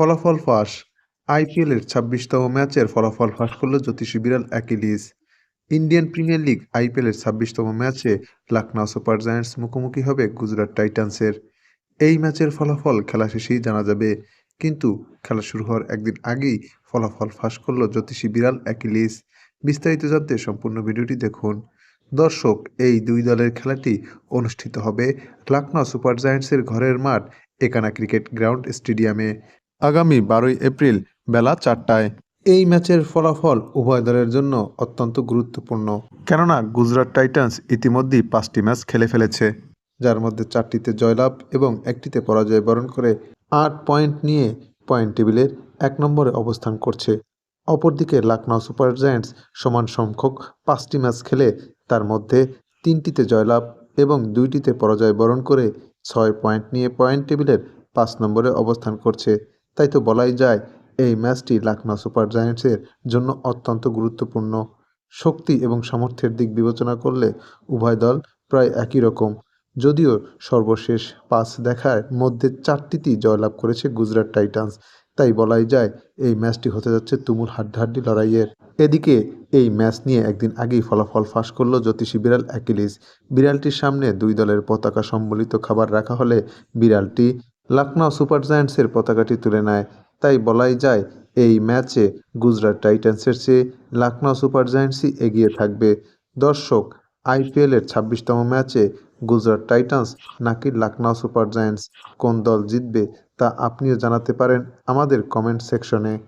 ফলাফল ফাঁস। আইপিএলের ছাব্বিশতম ম্যাচের ফলাফল ফাঁস করল জ্যোতিষী বিড়াল অ্যাকিলিস। ইন্ডিয়ান প্রিমিয়ার লিগ আইপিএলের ছাব্বিশতম ম্যাচে লখনৌ সুপার জায়ান্টস মুখোমুখি হবে গুজরাট টাইটান্সের। এই ম্যাচের ফলাফল খেলা শেষেই জানা যাবে, কিন্তু খেলা শুরু হওয়ার একদিন আগেই ফলাফল ফাঁস করল জ্যোতিষী বিড়াল অ্যাকিলিস। বিস্তারিত জানতে সম্পূর্ণ ভিডিওটি দেখুন। দর্শক, এই দুই দলের খেলাটি অনুষ্ঠিত হবে লখনৌ সুপার জায়ান্টসের ঘরের মাঠ একানা ক্রিকেট গ্রাউন্ড স্টেডিয়ামে। আগামী বারোই এপ্রিল বেলা চারটায়। এই ম্যাচের ফলাফল উভয় দলের জন্য অত্যন্ত গুরুত্বপূর্ণ। কেননা গুজরাট টাইটান্স ইতিমধ্যেই পাঁচটি ম্যাচ খেলে ফেলেছে। যার মধ্যে চারটিতে জয়লাভ এবং একটিতে পরাজয় বরণ করে আট পয়েন্ট নিয়ে পয়েন্ট টেবিলের এক নম্বরে অবস্থান করছে। অপরদিকে লখনৌ সুপার জায়ান্টস সমান সংখ্যক পাঁচটি ম্যাচ খেলে তার মধ্যে তিনটিতে জয়লাভ এবং দুইটিতে পরাজয় বরণ করে ছয় পয়েন্ট নিয়ে পয়েন্ট টেবিলের পাঁচ নম্বরে অবস্থান করছে। তাই তো বলাই যায়, এই ম্যাচটি লখনৌ সুপার জায়ান্টসের জন্য অত্যন্ত গুরুত্বপূর্ণ। শক্তি এবং সামর্থ্যের দিক বিবেচনা করলে উভয় দল প্রায় একই রকম। যদিও সর্বশেষ পাঁচ দেখার মধ্যে চারটিতেই জয়লাভ করেছে গুজরাট টাইটান্স, তাই বলাই যায় এই ম্যাচটি হতে যাচ্ছে তুমুল হাড্ডাহাড্ডি লড়াইয়ের। এদিকে এই ম্যাচ নিয়ে একদিন আগেই ফলাফল ফাঁস করল জ্যোতিষী বিড়াল অ্যাকিলিস। বিড়ালটির সামনে দুই দলের পতাকা সম্বলিত খাবার রাখা হলে বিড়ালটি লখনৌ সুপার জায়ান্টসের পতাকাটি তুলে নেয়। তাই বলাই যায়, এই ম্যাচে গুজরাট টাইটান্সের চেয়ে লখনৌ সুপার জায়ান্টসই এগিয়ে থাকবে। দর্শক, আইপিএলের ছাব্বিশতম ম্যাচে গুজরাট টাইটান্স নাকি লখনৌ সুপার জায়ান্টস? কোন দল জিতবে তা আপনিও জানাতে পারেন আমাদের কমেন্ট সেকশনে।